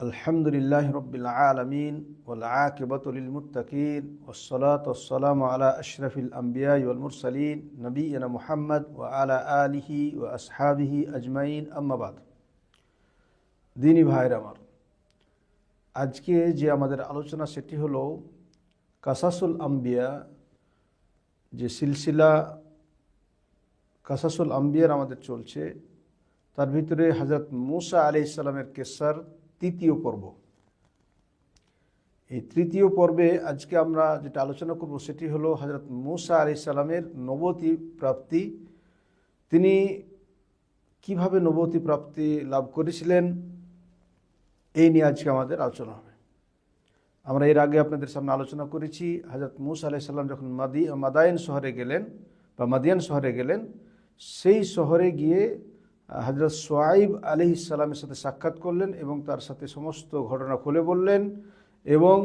الحمد لله رب العالمين والعاقبة للمتقين والصلاة والسلام على أشرف الأنبياء والمرسلين نبينا محمد وعلى آله وأصحابه أجمعين أما بعد দিনী ভাইয়ের আমার আজকে যে আমাদের আলোচনা সেটি হলো কাসাসুল আম্বিয়া যে সিলসিলা কাসাসুল আম্বিয়ার আমাদের চলছে তার ভিতরে হজরত মুসা আলি ইসলামের কেসার তৃতীয় পর্ব। এই তৃতীয় পর্বে আজকে আমরা যেটা আলোচনা করব সেটি হলো হজরত মুসা আলি ইসলামের নবতী প্রাপ্তি। তিনি কীভাবে নবতী প্রাপ্তি লাভ করেছিলেন, এই নিয়ে আজকে আমাদের আলোচনা হবে। আমরা এর আগে আপনাদের সামনে আলোচনা করেছি হজরত মুসা আলি সাল্লাম যখন মাদি, মাদায়ন শহরে গেলেন বা মাদিয়ান শহরে গেলেন, সেই শহরে গিয়ে হজরত সোয়াইব আলি ইসালামের সাথে সাক্ষাৎ করলেন এবং তার সাথে সমস্ত ঘটনা খুলে বললেন এবং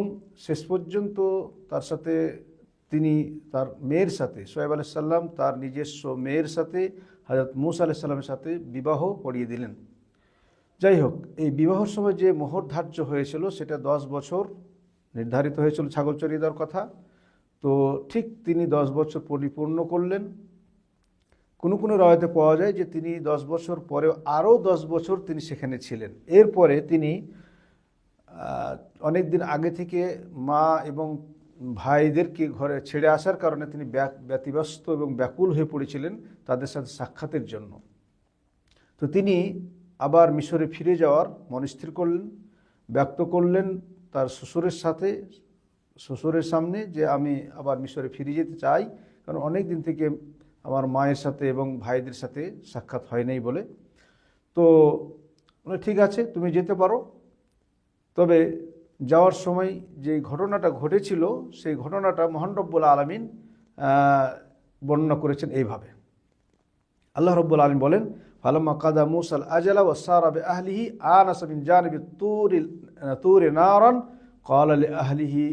শেষ পর্যন্ত তার সাথে তিনি তার মেয়ের সাথে সোয়েব আলি সাল্লাম তার নিজস্ব মেয়ের সাথে হজরত মুসা আলি সাল্লামের সাথে বিবাহ পড়িয়ে দিলেন। যাই হোক, এই বিবাহর সময় যে মোহর ধার্য হয়েছিল সেটা দশ বছর নির্ধারিত হয়েছিল ছাগল চড়িয়ে দেওয়ার কথা। তো ঠিক তিনি দশ বছর পরিপূর্ণ করলেন। কোনো কোনো রয়তে পাওয়া যায় যে তিনি দশ বছর পরেও, আরও দশ বছর তিনি সেখানে ছিলেন। এরপরে তিনি অনেক দিন আগে থেকে মা এবং ভাইদেরকে ঘরে ছেড়ে আসার কারণে তিনি ব্যতিব্যস্ত এবং ব্যাকুল হয়ে পড়েছিলেন তাদের সাথে সাক্ষাতের জন্য। তো তিনি আবার মিশরে ফিরে যাওয়ার মনস্থির করলেন, ব্যক্ত করলেন তার শ্বশুরের সাথে, শ্বশুরের সামনে যে আমি আবার মিশরে ফিরে যেতে চাই, কারণ অনেক দিন থেকে আমার মায়ের সাথে এবং ভাইদের সাথে সাক্ষাৎ হয় নাই বলে। তো ঠিক আছে, তুমি যেতে পারো। তবে যাওয়ার সময় যে ঘটনাটা ঘটেছিল, সেই ঘটনাটা মহানরব্বুল আলমিন বর্ণনা করেছেন এইভাবে। আল্লাহ রব্বুল আলম বলেন, ফালাম্মা কাদা মুসাল আজালা ও সারাবে আহলিহি আনাসমিন জানবি তুর তুর নারন। কল আহলিহি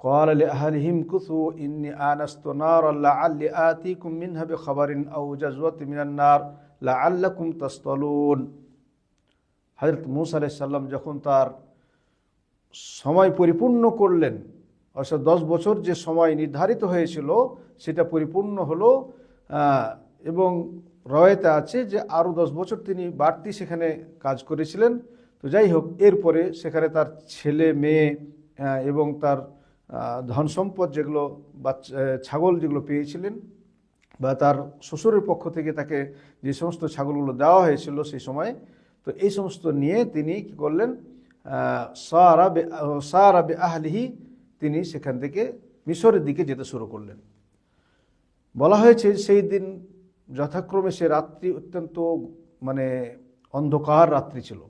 قال لأهلهم كثوا إني آنست نارا لعلي آتيكم منها بخبر أو جزوة من النار لعلكم تصطلون হজরত মুসা আলাইসাল্লাম যখন তার সময় পরিপূর্ণ করলেন অর্থাৎ দশ বছর যে সময় নির্ধারিত হয়েছিল সেটা পরিপূর্ণ হলো এবং রয়েতে আছে যে আরও দশ বছর তিনি বাড়তি সেখানে কাজ করেছিলেন তো যাই হোক এরপরে সেখানে তার ছেলে মেয়ে এবং তার ধন সম্পদ যেগুলো বা ছাগল যেগুলো পেয়েছিলেন বা তার শ্বশুরের পক্ষ থেকে তাকে যে সমস্ত ছাগলগুলো দেওয়া হয়েছিল সেই সময়, তো এই সমস্ত নিয়ে তিনি কি করলেন? সারা সারা বে আহলিহি তিনি সেখান থেকে মিশরের দিকে যেতে শুরু করলেন। বলা হয়েছে সেই দিন যথাক্রমে সে রাত্রি অত্যন্ত মানে অন্ধকার রাত্রি ছিল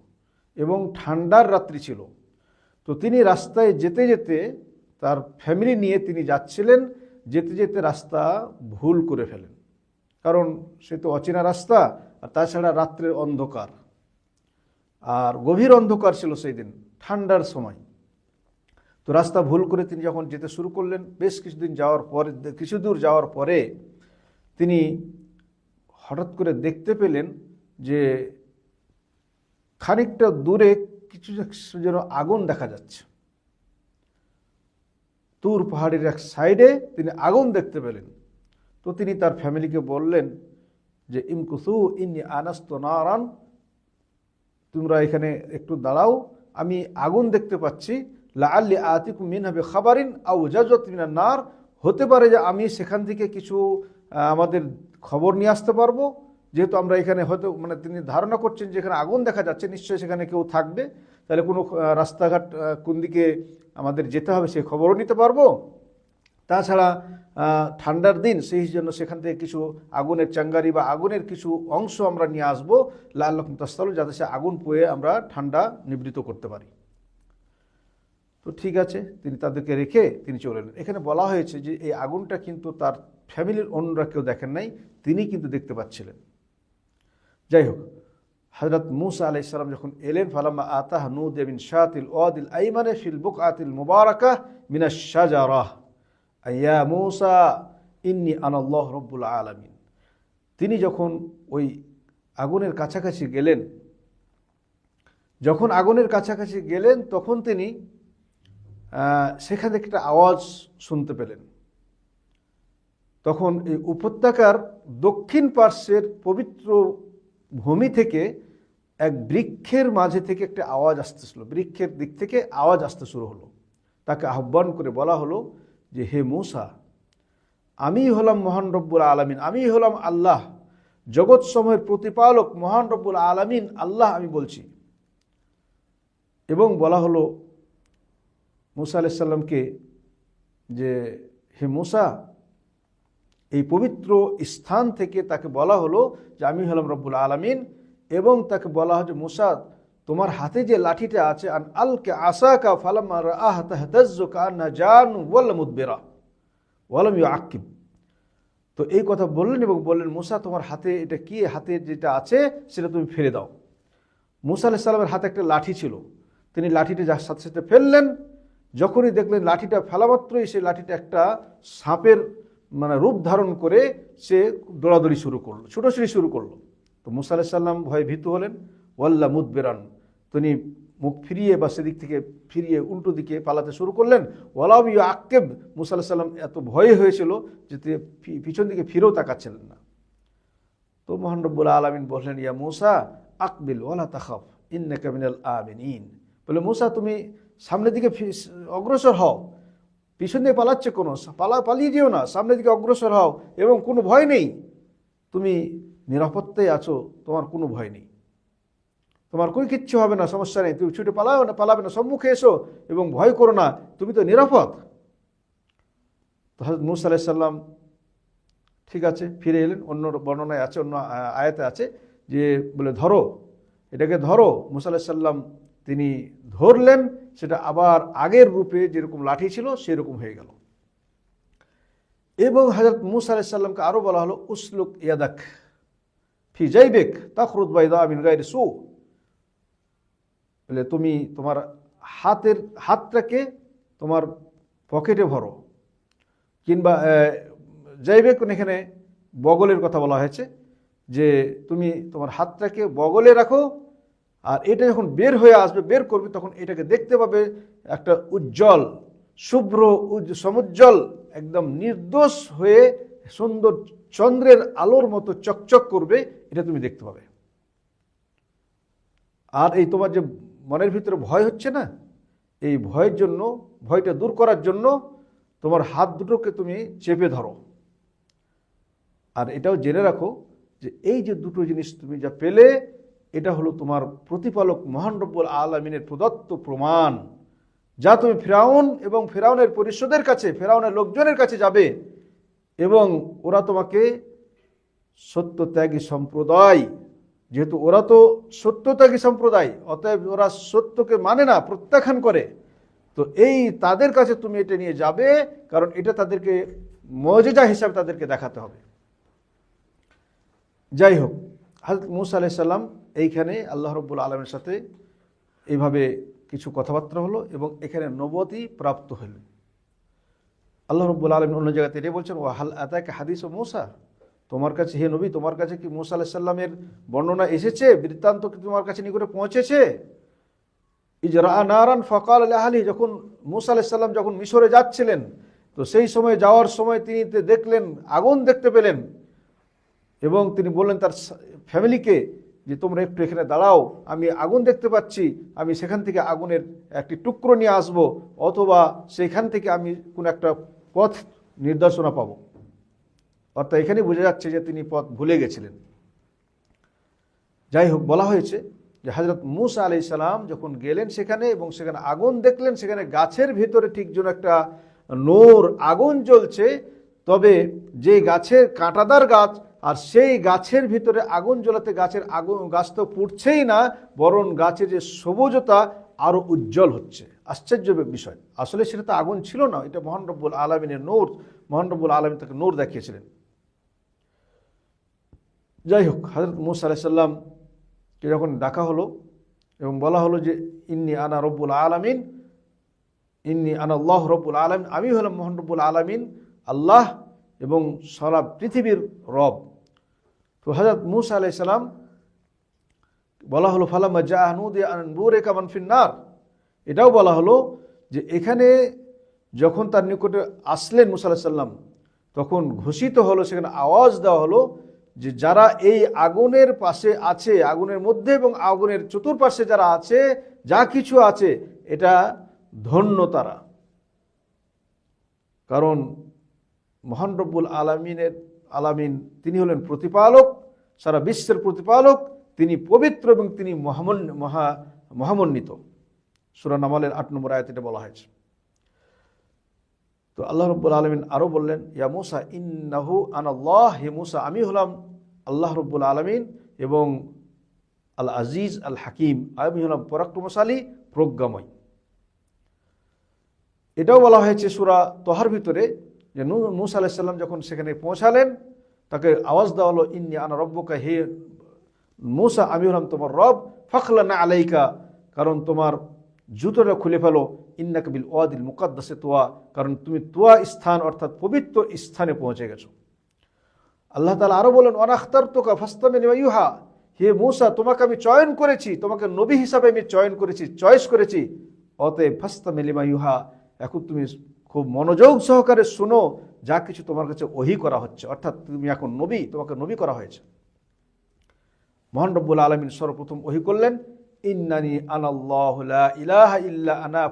এবং ঠান্ডার রাত্রি ছিল। তো তিনি রাস্তায় যেতে যেতে তার ফ্যামিলি নিয়ে তিনি যাচ্ছিলেন, যেতে যেতে রাস্তা ভুল করে ফেলেন। কারণ সে তো অচেনা রাস্তা, আর তাছাড়া রাত্রের অন্ধকার। আর গভীর অন্ধকার ছিল সেই দিন, ঠান্ডার সময়। তো রাস্তা ভুল করে তিনি যখন যেতে শুরু করলেন, বেশ কিছুদিন যাওয়ার পরে, কিছু দূর যাওয়ার পরে তিনি হঠাৎ করে দেখতে পেলেন যে খানিকটা দূরে কিছু যেন আগুন দেখা যাচ্ছে। তুর পাহাড়ের এক সাইডে তিনি আগুন দেখতে পেলেন। তো তিনি তার ফ্যামিলিকে বললেন যে, ইমকুসু ইনি আনাস্ত নারান, তোমরা এখানে একটু দাঁড়াও, আমি আগুন দেখতে পাচ্ছি। লা আল্লি আতিকু মিন হবে খাবারিন আউ মিনা নার, হতে পারে যে আমি সেখান থেকে কিছু আমাদের খবর নিয়ে আসতে পারব। যেহেতু আমরা এখানে হয়তো মানে তিনি ধারণা করছেন যে এখানে আগুন দেখা যাচ্ছে, নিশ্চয়ই সেখানে কেউ থাকবে। তাহলে কোনো রাস্তাঘাট কোন দিকে আমাদের যেতে হবে সেই খবরও নিতে পারব। তাছাড়া ঠান্ডার দিন, সেই জন্য সেখান থেকে কিছু আগুনের চাঙ্গারি বা আগুনের কিছু অংশ আমরা নিয়ে আসব, লাল রকম তাস্তাল, যাতে সে আগুন পুয়ে আমরা ঠান্ডা নিবৃত করতে পারি। তো ঠিক আছে, তিনি তাদেরকে রেখে তিনি চলে এলেন। এখানে বলা হয়েছে যে এই আগুনটা কিন্তু তার ফ্যামিলির অন্যরা কেউ দেখেন নাই, তিনি কিন্তু দেখতে পাচ্ছিলেন। যাই হোক হজরত মুসা আলাই সালাম যখন এলেন, ফালাম্মা আতাহ নুদ বিন শাতিল ওয়াদিল আইমানে ফিল বুক আতিল মুবারাকা মিনা শাজারাহ। আইয়া মুসা, ইন্নি আনাল্লাহ রব্বুল আলমিন। তিনি যখন ওই আগুনের কাছাকাছি গেলেন, যখন আগুনের কাছাকাছি গেলেন, তখন তিনি সেখানে একটা আওয়াজ শুনতে পেলেন। তখন এই উপত্যকার দক্ষিণ পার্শ্বের পবিত্র ভূমি থেকে এক বৃক্ষের মাঝে থেকে একটা আওয়াজ আসতেছিল। বৃক্ষের দিক থেকে আওয়াজ আসতে শুরু হলো। তাকে আহ্বান করে বলা হলো যে, হে মূসা, আমি হলাম মহান রব্বুল আলমিন, আমি হলাম আল্লাহ। জগৎ সময়ের প্রতিপালক মহান রব্বুল আলমিন, আল্লাহ আমি বলছি। এবং বলা হলো, মুসা আলাইসাল্লামকে যে, হে মুসা এই পবিত্র স্থান থেকে তাকে বলা হলো যে, আমি হলাম রব্বুল আলমিন। এবং তাকে বলা হয় যে, মুসা, তোমার হাতে যে লাঠিটা আছে, আন আলকে আসাকা ফালামা আহ তাহতাজ্জু কান্না জান ওয়াল্লাম উদ্বেরা ওয়ালাম ইউ আকিব তো এই কথা বললেন এবং বললেন, মুসা, তোমার হাতে এটা কি? হাতে যেটা আছে, সেটা তুমি ফেলে দাও। মুসা আলাহ সাল্লামের হাতে একটা লাঠি ছিল। তিনি লাঠিটা যার সাথে সাথে ফেললেন। যখনই দেখলেন লাঠিটা ফেলা মাত্রই সেই লাঠিটা একটা সাপের মানে রূপ ধারণ করে সে দৌড়াদৌড়ি শুরু করল, ছুটোছুটি শুরু করল। তো মুসা আলাহ সাল্লাম ভয়ে ভীত হলেন, ওয়াল্লা মুদবেরান, তিনি মুখ ফিরিয়ে বা সেদিক থেকে ফিরিয়ে উল্টো দিকে পালাতে শুরু করলেন। ওয়ালাম ইউ আক্কেব মুসা আলাহ সাল্লাম এত ভয়ে হয়েছিল যে তিনি পিছন দিকে ফিরেও তাকাচ্ছিলেন না। তো মোহান রব্বুল আলমিন বললেন, ইয়া মুসা, আকবিল, ওয়ালা তাখাফ, ইন্নাকা মিনাল আমিনিন। বলে মুসা, তুমি সামনের দিকে অগ্রসর হও পিছন দিয়ে পালাচ্ছে কোনো, পালা, পালিয়ে যেও না, সামনের দিকে অগ্রসর হও, এবং কোনো ভয় নেই। তুমি নিরাপত্তায় আছো, তোমার কোনো ভয় নেই। তোমার কোনো কিচ্ছু হবে না, সমস্যা নেই। তুমি ছুটে পালাও না, পালাবে না, সম্মুখে এসো, এবং ভয় করো না, তুমি তো নিরাপদ। তো হজরত মুসা আলাইসাল্লাম ঠিক আছে, ফিরে এলেন, অন্য বর্ণনায় আছে, অন্য আয়াতে আছে যে বলে, ধরো। এটাকে ধরো, মুসা আলাহিসাল্লাম তিনি ধরলেন সেটা আবার আগের রূপে যেরকম লাঠি ছিল সেরকম হয়ে গেল। এবং হজরত মুসা আলাহিসাল্লামকে আরও বলা হলো, উসলুক ইয়াদাক ফি জাইবেক তাখরুদ বাইদা আমিন গাইর সু। বলে, তুমি তোমার হাতের, হাতটাকে তোমার পকেটে ভরো। কিংবা যাইবে কোন এখানে বগলের কথা বলা হয়েছে যে, তুমি তোমার হাতটাকে বগলে রাখো আর এটা যখন বের হয়ে আসবে, বের করবে, তখন এটাকে দেখতে পাবে একটা উজ্জ্বল, শুভ্র সমুজ্জ্বল, একদম নির্দোষ হয়ে সুন্দর চন্দ্রের আলোর মতো চকচক করবে, এটা তুমি দেখতে পাবে। আর এই তোমার যে মনের ভিতরে ভয় হচ্ছে না, এই ভয়ের জন্য, ভয়টা দূর করার জন্য তোমার হাত দুটোকে তুমি চেপে ধরো। আর এটাও জেনে রাখো যে এই যে দুটো জিনিস তুমি যা পেলে এটা হলো তোমার প্রতিপালক মহান রব্বুল আলমিনের প্রদত্ত প্রমাণ। যা তুমি ফেরাউন এবং ফেরাউনের পরিষদের কাছে, ফেরাউনের লোকজনের কাছে যাবে এবং ওরা তোমাকে সত্যত্যাগী সম্প্রদায়, যেহেতু ওরা তো সত্যত্যাগী সম্প্রদায়, অতএব ওরা সত্যকে মানে না, প্রত্যাখ্যান করে। তো এই তাদের কাছে তুমি এটা নিয়ে যাবে, কারণ এটা তাদেরকে মজেজা হিসাবে তাদেরকে দেখাতে হবে। যাই হোক হজরত মুসা আলাইসাল্লাম এইখানে আল্লাহ রব্বুল আলমের সাথে এইভাবে কিছু কথাবার্তা হলো এবং এখানে নবতী প্রাপ্ত হইল আল্লাহ রব্বুল আলম অন্য জায়গাতে এটা বলছেন ও হাল আতাকে হাদিস ও মুসা? তোমার কাছে, হে নবী, তোমার কাছে কি মুসা আলাইসাল্লামের বর্ণনা এসেছে? বৃত্তান্ত কি তোমার কাছে নিকটে পৌঁছেছে? ইজরা নারান ফকাল আলী যখন মুসা আলাইসাল্লাম যখন মিশরে যাচ্ছিলেন, তো সেই সময় যাওয়ার সময় তিনি দেখলেন, আগুন দেখতে পেলেন। এবং তিনি বললেন তার ফ্যামিলিকে যে তোমরা একটু এখানে দাঁড়াও, আমি আগুন দেখতে পাচ্ছি, আমি সেখান থেকে আগুনের একটি টুকরো নিয়ে আসব, অথবা সেখান থেকে আমি কোনো একটা পথ নির্দেশনা পাব। অর্থাৎ এখানে বোঝা যাচ্ছে যে তিনি পথ ভুলে গেছিলেন। যাই হোক, বলা হয়েছে যে হজরত মুসা আলি সালাম যখন গেলেন সেখানে এবং সেখানে আগুন দেখলেন, সেখানে গাছের ভেতরে ঠিক যেন একটা নোর আগুন জ্বলছে, তবে যে গাছের কাঁটাদার গাছ আর সেই গাছের ভিতরে আগুন জ্বলাতে গাছের আগুন, গাছ তো পুড়ছেই না, বরং গাছের যে সবুজতা আরও উজ্জ্বল হচ্ছে। আশ্চর্য বিষয়। আসলে সেটা তো আগুন ছিল না, এটা মহান আলমিনের নূর, মহান রব্বুল আলমিন তাকে নূর দেখিয়েছিলেন। যাই হোক হজরত মুসা আলাইসাল্লামকে যখন ডাকা হলো এবং বলা হলো যে, ইন্নি আনা রব্বুল আলমিন, ইন্নি আনা আল্লাহ রব্বুল আলমিন আমি হলাম মোহান আলমিন, আল্লাহ এবং সারা পৃথিবীর রব। তো হজরত মুসা আলাইসাল্লাম বলা হলো, ফালামা জাহানুদে আনবুরে কামান ফিন্নার এটাও বলা হলো যে এখানে যখন তার নিকটে আসলেন মুসা সাল্লাম তখন ঘোষিত হলো, সেখানে আওয়াজ দেওয়া হলো যে যারা এই আগুনের পাশে আছে, আগুনের মধ্যে এবং আগুনের চতুর্পাশে যারা আছে, যা কিছু আছে, এটা ধন্য তারা। কারণ মহান রব্বুল আলমিনের আলামিন, তিনি হলেন প্রতিপালক, সারা বিশ্বের প্রতিপালক, তিনি পবিত্র এবং তিনি মহামন, মহা, মহামন্বিত। সুরা নামালের আট নম্বর আয়াত এটা বলা হয়েছে। তো আল্লাহ রব্বুল আলমিন আরও বললেন, ইয়া মুসা, ইন্নাহু আনাল্লাহ হে মুসা, আমি হলাম আল্লাহ রব্বুল আলমিন এবং আল আজিজ আল হাকিম আমি হলাম পরাক্রমশালী, প্রজ্ঞাময়। এটাও বলা হয়েছে সুরা তোহার ভিতরে যে নূ মুসা আলাইসাল্লাম যখন সেখানে পৌঁছালেন, তাকে আওয়াজ দেওয়া হলো, ইন্নি আনা রব্বকা হে মুসা, আমি হলাম তোমার রব, ফখলা না আলাইকা কারণ তোমার জুতোটা খুলে ফেলো ইন্না কবিল ওয়াদিল মুকাদ্দাসে তোয়া কারণ তুমি তোয়া স্থান, অর্থাৎ পবিত্র স্থানে পৌঁছে গেছো। আল্লাহ তালা আরও বলেন অনাখতার তোকা ফাস্তামে ইউহা হে মুসা, তোমাকে আমি চয়ন করেছি, তোমাকে নবী হিসাবে আমি চয়ন করেছি, চয়েস করেছি অতএব ফাস্তামে লিমা ইউহা, এখন তুমি খুব মনোযোগ সহকারে শোনো, যা কিছু তোমার কাছে ওহি করা হচ্ছে। অর্থাৎ তুমি এখন নবী, তোমাকে নবী করা হয়েছে। মহান রব্বুল আলমিন সর্বপ্রথম ওহি করলেন, ইন্নানি আনাল্লাহ ইলাহা ইল্লা আনা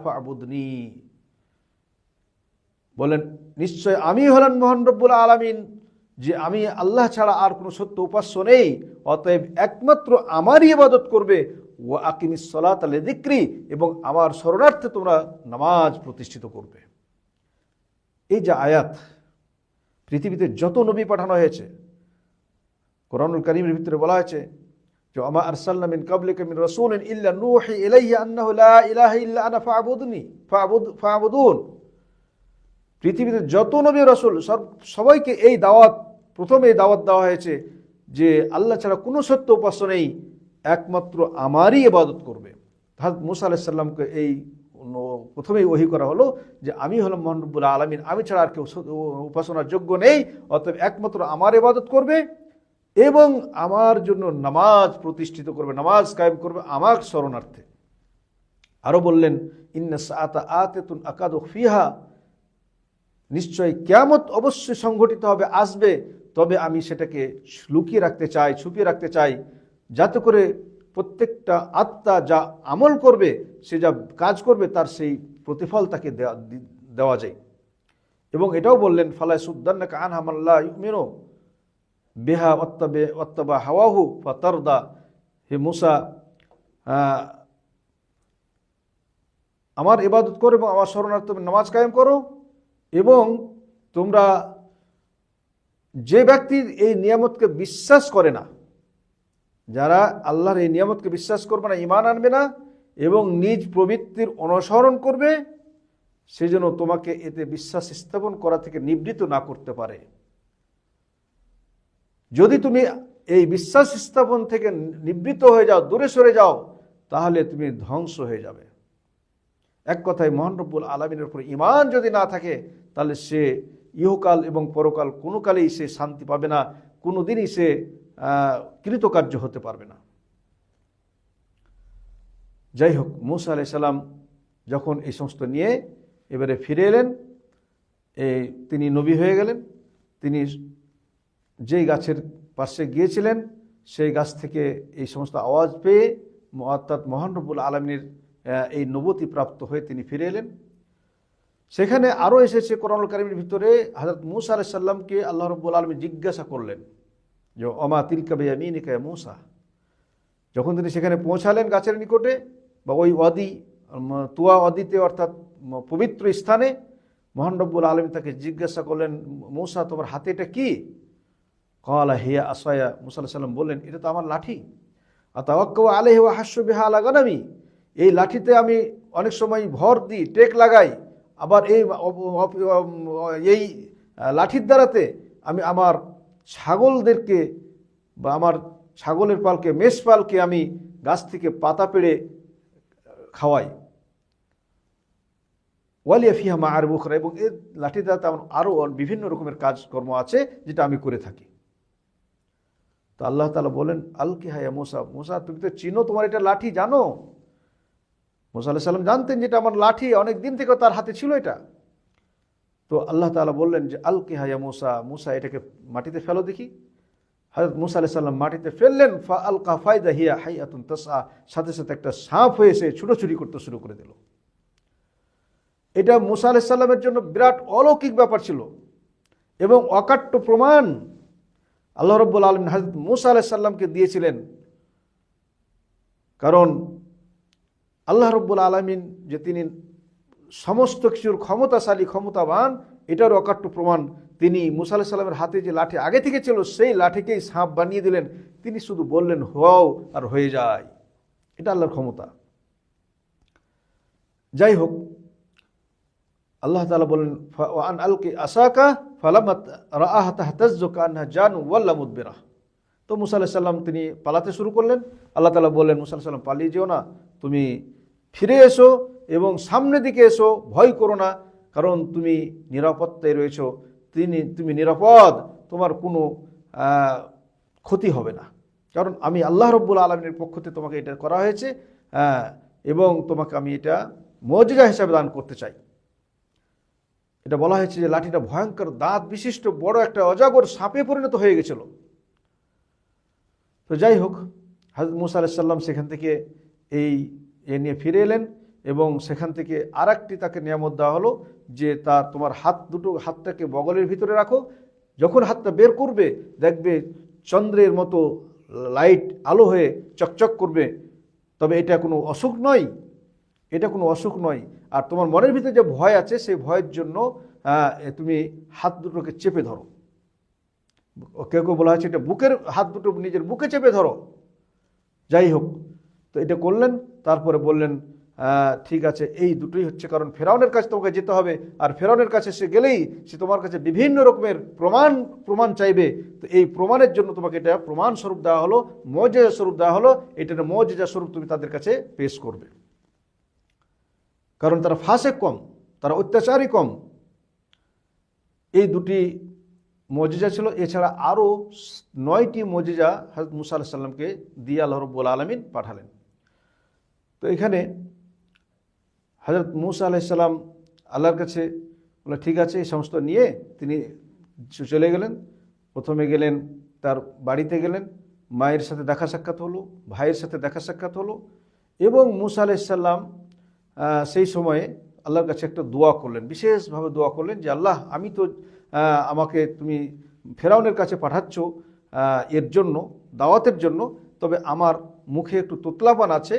বলেন, নিশ্চয় আমি হলেন মোহন রব্বুল আলমিন, যে আমি আল্লাহ ছাড়া আর কোনো সত্য উপাস্য নেই, অতএব একমাত্র আমারই ইবাদত করবে। ও আকিমি সলাত আলে দিক্রি এবং আমার শরণার্থে তোমরা নামাজ প্রতিষ্ঠিত করবে। এই যে আয়াত, পৃথিবীতে যত নবী পাঠানো হয়েছে, কোরআনুল করিমের ভিতরে বলা হয়েছে যে আমা আরসাল্লা মিন কাবলিকা মিন রাসূলিন ইল্লা নূহি ইলাইহি আন্নাহু লা ইলাহা ইল্লা আনা ফা'বুদনি, ফা'বুদ, ফা'বুদুন। পৃথিবীতে যত নবী রসুল, সব, সবাইকে এই দাওয়াত, প্রথমে এই দাওয়াত দেওয়া হয়েছে যে, আল্লাহ ছাড়া কোনো সত্য উপাস্য নেই, একমাত্র আমারই ইবাদত করবে। হাজরত মুসা আলাহিসাল্লামকে এই প্রথমেই ওহি করা হলো যে আমি হলাম মহানবুল আলমিন, আমি ছাড়া আর কেউ সত- উপাসনার যোগ্য নেই, অতএব একমাত্র আমার ইবাদত করবে এবং আমার জন্য নামাজ প্রতিষ্ঠিত করবে, নামাজ কায়েম করবে আমার শরণার্থে। আরও বললেন, ইন্না সাআতা আতেতুন আকাদ ফিহা নিশ্চয় কেয়ামত অবশ্যই সংঘটিত হবে, আসবে, তবে আমি সেটাকে লুকিয়ে রাখতে চাই, ছুপিয়ে রাখতে চাই, যাতে করে প্রত্যেকটা আত্মা যা আমল করবে, সে যা কাজ করবে, তার সেই প্রতিফল তাকে দেওয়া দেওয়া যায়। এবং এটাও বললেন, ফালায় সুদ্দান্না কান হামাল্লাহ ইউমিনো বেহা অত্তাবে অত্তাবা হাওয়াহু ফাতারদা। হে মুসা আমার ইবাদত করো এবং আমার শরণার্থে নামাজ কায়েম করো এবং তোমরা যে ব্যক্তির এই নিয়ামতকে বিশ্বাস করে না যারা আল্লাহর এই নিয়ামতকে বিশ্বাস করবে না ইমান আনবে না এবং নিজ প্রবৃত্তির অনুসরণ করবে সে যেন তোমাকে এতে বিশ্বাস স্থাপন করা থেকে নিবৃত না করতে পারে। যদি তুমি এই বিশ্বাস স্থাপন থেকে নিবৃত্ত হয়ে যাও, দূরে সরে যাও, তাহলে তুমি ধ্বংস হয়ে যাবে। এক কথায় মহান রব্বুল আলমিনের উপর ইমান যদি না থাকে, তাহলে সে ইহকাল এবং পরকাল কোনো কালেই সে শান্তি পাবে না কোনো দিনই সে কৃতকার্য হতে পারবে না। যাই হোক মুসা আলাই সাল্লাম যখন এই সমস্ত নিয়ে এবারে ফিরে এলেন, এই তিনি নবী হয়ে গেলেন, তিনি যেই গাছের পাশে গিয়েছিলেন, সেই গাছ থেকে এই সমস্ত আওয়াজ পেয়ে অর্থাৎ মহান রব্বুল আলমীর এই নবতি প্রাপ্ত হয়ে তিনি ফিরে এলেন। সেখানে আরও এসেছে কোরআন কারিমের ভিতরে হজরত মুসা আলাইসাল্লামকে আল্লাহ রব্বুল আলমী জিজ্ঞাসা করলেন যে অমা তিলকা বেয়ামিনিকা মুসা। যখন তিনি সেখানে পৌঁছালেন গাছের নিকটে, বা ওই অদি তুয়া অদিতে অর্থাৎ পবিত্র স্থানে, মহান রব্বুল আলম তাকে জিজ্ঞাসা করলেন, মৌসা, তোমার হাতে এটা কি? কলা হিয়া আসয়া মুসা সাল্লাম বললেন, এটা তো আমার লাঠি। আর তাওয়াক্কা আলহ হাস্য বিহা লাগানামি এই লাঠিতে আমি অনেক সময় ভর দিই, টেক লাগাই। আবার এই এই লাঠির দ্বারাতে আমি আমার ছাগলদেরকে বা আমার ছাগলের পালকে, মেষ পালকে আমি গাছ থেকে পাতা পেড়ে খাওয়াই। ওয়ালিয়া ফিহা মা আর বুখরা এবং এর লাঠি দ্বারাতে আমার আরও বিভিন্ন রকমের কাজকর্ম আছে যেটা আমি করে থাকি। তো আল্লাহ তালা বলেন আল কি হায়া মোসা মোসা তুমি তো চিনো তোমার এটা লাঠি, জানো? মোসা আল্লাহ সাল্লাম জানতেন যেটা আমার লাঠি, অনেক দিন থেকে তার হাতে ছিল এটা। তো আল্লাহ তাআলা বললেন যে আল কি হায়া মুসা। মুসা এটাকে মাটিতে ফেলো দেখি। হজরত মুসা আলাহ সাল্লাম মাটিতে ফেললেন ফা আল কাফায়দা হিয়া হাইয়াতুন তাসা সাথে সাথে একটা সাপ হয়ে এসে ছুটোছুটি করতে শুরু করে দিল। এটা মুসা আলাহ সাল্লামের জন্য বিরাট অলৌকিক ব্যাপার ছিল এবং অকাট্য প্রমাণ। আল্লাহ রব্বুল আলম হজরত মুসা আলাহ সাল্লামকে দিয়েছিলেন। কারণ আল্লাহ রব্বুল আলমিন যে তিনি সমস্ত কিছুর ক্ষমতাশালী, ক্ষমতাবান এটার অকাট্য প্রমাণ। তিনি মুসা সাল্লামের হাতে যে লাঠি আগে থেকে ছিল, সেই লাঠিকেই সাপ বানিয়ে দিলেন। তিনি শুধু বললেন হও আর হয়ে যায়। এটা আল্লাহর ক্ষমতা। যাই হোক, আল্লাহ তালা বলেন আন আলকে আসাকা ফালামাত রাহ তাহতাজ্জুকা জান ওয়াল্লামুদ্বেরা তো মুসা সাল্লাম তিনি পালাতে শুরু করলেন। আল্লাহ তালা বললেন, মুসা সাল্লাম পালিয়ে যেও না। তুমি ফিরে এসো এবং সামনের দিকে এসো ভয় করো না কারণ তুমি নিরাপত্তায় রয়েছো তিনি তুমি নিরাপদ তোমার কোনো ক্ষতি হবে না। কারণ আমি আল্লাহ রব্বুল আলমিনের পক্ষতে তোমাকে এটা করা হয়েছে আহ, এবং তোমাকে আমি এটা মজিজা হিসাবে দান করতে চাই। এটা বলা হয়েছে যে লাঠিটা ভয়ঙ্কর দাঁত বিশিষ্ট বড় একটা অজাগর সাপে পরিণত হয়ে গেছিল। তো যাই হোক হাজরত মুসা আলাইসাল্লাম সেখান থেকে এই এ নিয়ে ফিরে এলেন। এবং সেখান থেকে আর তাকে নিয়ামত দেওয়া হলো যে তার তোমার হাত দুটো, হাতটাকে বগলের ভিতরে রাখো। যখন হাতটা বের করবে, দেখবে চন্দ্রের মতো লাইট আলো হয়ে চকচক করবে। তবে এটা কোনো অসুখ নয়। এটা কোনো অসুখ নয়। আর তোমার মনের ভিতরে যে ভয় আছে, সেই ভয়ের জন্য তুমি হাত দুটোকে চেপে ধরো। কেউ কেউ বলা হয়েছে এটা বুকের হাত দুটো নিজের বুকে চেপে ধরো। যাই হোক, তো এটা করলেন, তারপরে বললেন ঠিক আছে, এই দুটোই হচ্ছে কারণ ফেরাউনের কাছে তোমাকে যেতে হবে। আর ফেরাউনের কাছে সে গেলেই সে তোমার কাছে বিভিন্ন রকমের প্রমাণ প্রমাণ চাইবে। তো এই প্রমাণের জন্য তোমাকে এটা প্রমাণ স্বরূপ দেওয়া হলো, মজেজা স্বরূপ দেওয়া হলো এটা মজেজা স্বরূপ তুমি তাদের কাছে পেশ করবে। কারণ তারা ফাঁসে কম, তারা অত্যাচারই কম। এই দুটি মজিজা ছিল। এছাড়া আরও নয়টি মজিজা হজরত মুসা আল্লাহ সাল্লামকে দিয়ে আল্লাহ রব্বুল আলমিন পাঠালেন। তো এখানে হজরত মুসা আলাইসাল্লাম আল্লাহর কাছে বলে, ঠিক আছে, এই সমস্ত নিয়ে তিনি চলে গেলেন। প্রথমে গেলেন তার বাড়িতে গেলেন। মায়ের সাথে দেখা সাক্ষাৎ হলো, ভাইয়ের সাথে দেখা সাক্ষাৎ হলো এবং মুসা আলাইসাল্লাম সেই সময়ে আল্লাহর কাছে একটা দোয়া করলেন। বিশেষভাবে দোয়া করলেন যে, আল্লাহ, আমি তো আমাকে তুমি ফেরাউনের কাছে পাঠাচ্ছ এর জন্য, দাওয়াতের জন্য, তবে আমার মুখে একটু তোতলাপান আছে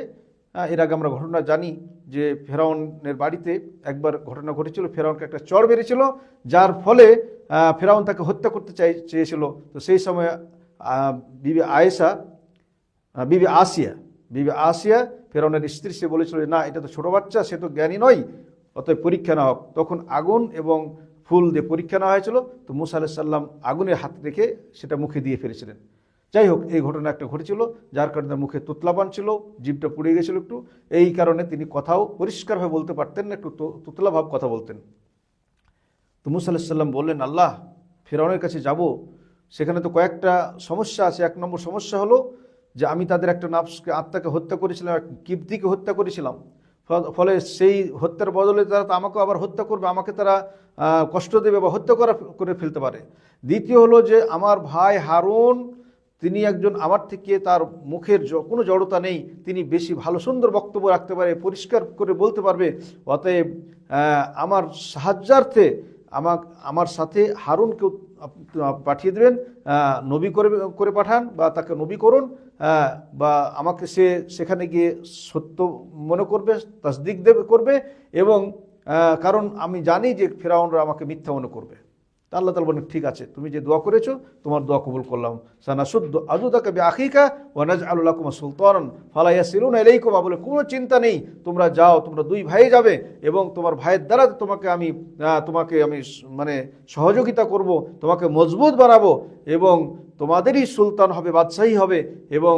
এর আগে আমরা ঘটনা জানি যে ফেরাউনের বাড়িতে একবার ঘটনা ঘটেছিল, ফেরাউনকে একটা চর বেড়েছিল যার ফলে ফেরাউন তাকে হত্যা করতে চাই, চেয়েছিল। তো সেই সময় বিবি আয়েশা বিবি আসিয়া বিবি আসিয়া ফেরাউনের স্ত্রী, সে বলেছিল না, এটা তো ছোট বাচ্চা, সে তো জ্ঞানী নয়, অতএব পরীক্ষা না হোক তখন আগুন এবং ফুল দিয়ে পরীক্ষা নেওয়া হয়েছিল। তো মুসা আলাহ সাল্লাম আগুনে হাত রেখে সেটা মুখে দিয়ে ফেলেছিলেন। যাই হোক এই ঘটনা একটা ঘটেছিল, যার কারণে মুখে তুতলাপান ছিল জীবটা পুড়ে গেছিল একটু। এই কারণে তিনি কথাও পরিষ্কারভাবে বলতে পারতেন না, একটু তুতলাভাব কথা বলতেন। তো মুসা আলাহ বললেন, আল্লাহ, ফেরাউনের কাছে যাব। সেখানে তো কয়েকটা সমস্যা আছে। এক নম্বর সমস্যা হলো যে আমি তাদের একটা নাফসকে, আত্মাকে হত্যা করেছিলাম, এক কিবদিকে হত্যা করেছিলাম। ফলে সেই হত্যার বদলে তারা তো আমাকেও আবার হত্যা করবে, আমাকে তারা কষ্ট দেবে বা হত্যা করা করে ফেলতে পারে। দ্বিতীয় হলো যে আমার ভাই হারুন তিনি একজন আমার থেকে তার মুখের কোনো জড়তা নেই। তিনি বেশি ভালো সুন্দর বক্তব্য রাখতে পারে, পরিষ্কার করে বলতে পারবে। অতএব আমার সাহায্যার্থে আমার আমার সাথে হারুনকেও পাঠিয়ে দেবেন নবী করে করে পাঠান বা তাকে নবী করুন বা আমাকে সে সেখানে গিয়ে সত্য মনে করবে, তাসদিক দেবে, করবে এবং কারণ আমি জানি যে ফেরাউনরা আমাকে মিথ্যা মনে করবে। তা আল্লাহ তালা বলেন, ঠিক আছে, তুমি যে দোয়া করেছ, তোমার দোয়া কবুল করলাম। সানা শুদ্ধ আজুদাকে বে আখিকা ওয়ানাজ আল্লাহ কুমা সুলতান ফালাইয়া সিরুন এলাইকুমা বলে কোনো চিন্তা নেই, তোমরা যাও, তোমরা দুই ভাই যাবে এবং তোমার ভাইয়ের দ্বারা তোমাকে আমি তোমাকে আমি মানে সহযোগিতা করব, তোমাকে মজবুত বানাবো এবং তোমাদেরই সুলতান হবে, বাদশাহী হবে এবং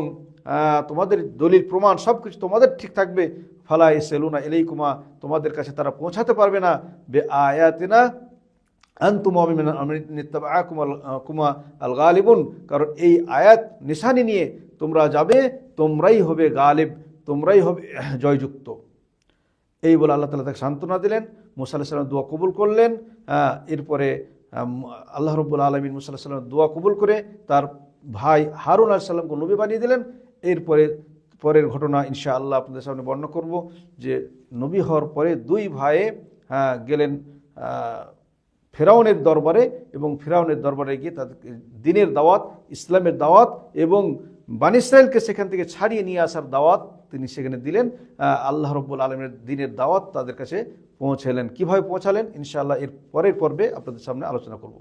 তোমাদের দলিল, প্রমাণ সব কিছু তোমাদের ঠিক থাকবে। ফালাই সেলুনা এলেইকুমা তোমাদের কাছে তারা পৌঁছাতে পারবে না। বে আয়াতিনা আন্তুম কুমা আল কারণ এই আয়াত নিশানি নিয়ে তোমরা যাবে তোমরাই হবে গালিব তোমরাই হবে জয়যুক্ত। এই বলে আল্লাহ তালা তাকে সান্ত্বনা দিলেন মুসা আল্লাহ সাল্লাম দোয়া কবুল করলেন এরপরে আল্লাহ রব্বুল আলমিন মুসা আল্লাহ সাল্লাম দোয়া কবুল করে তার ভাই হারুন আলাহ সাল্লামকে নবী বানিয়ে দিলেন। এরপরে পরের ঘটনা ইনশা আল্লাহ আপনাদের সামনে বর্ণনা করব যে নবী হওয়ার পরে দুই ভাইয়ে হ্যাঁ, গেলেন ফেরাউনের দরবারে এবং ফেরাউনের দরবারে গিয়ে তাদেরকে দিনের দাওয়াত, ইসলামের দাওয়াত এবং বান ইসরায়েলকে সেখান থেকে ছাড়িয়ে নিয়ে আসার দাওয়াত তিনি সেখানে দিলেন। আল্লাহ রব্বুল আলমের দিনের দাওয়াত তাদের কাছে পৌঁছালেন। কীভাবে পৌঁছালেন? ইনশাআল্লাহ এর পরের পর্বে আপনাদের সামনে আলোচনা করব।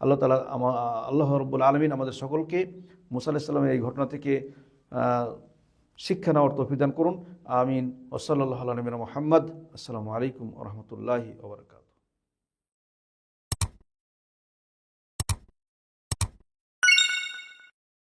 আল্লাহ তালা আমা, আল্লাহ রব্বুল আলমিন আমাদের সকলকে মুসা আলাহিসাল্লামের এই ঘটনা থেকে শিক্ষা নেওয়ার তৌফিদান করুন। আমিন। ওসল্লাহ আলমিন মোহাম্মদ। আসসালামু আলাইকুম রহমতুল্লাহি ওবরকাত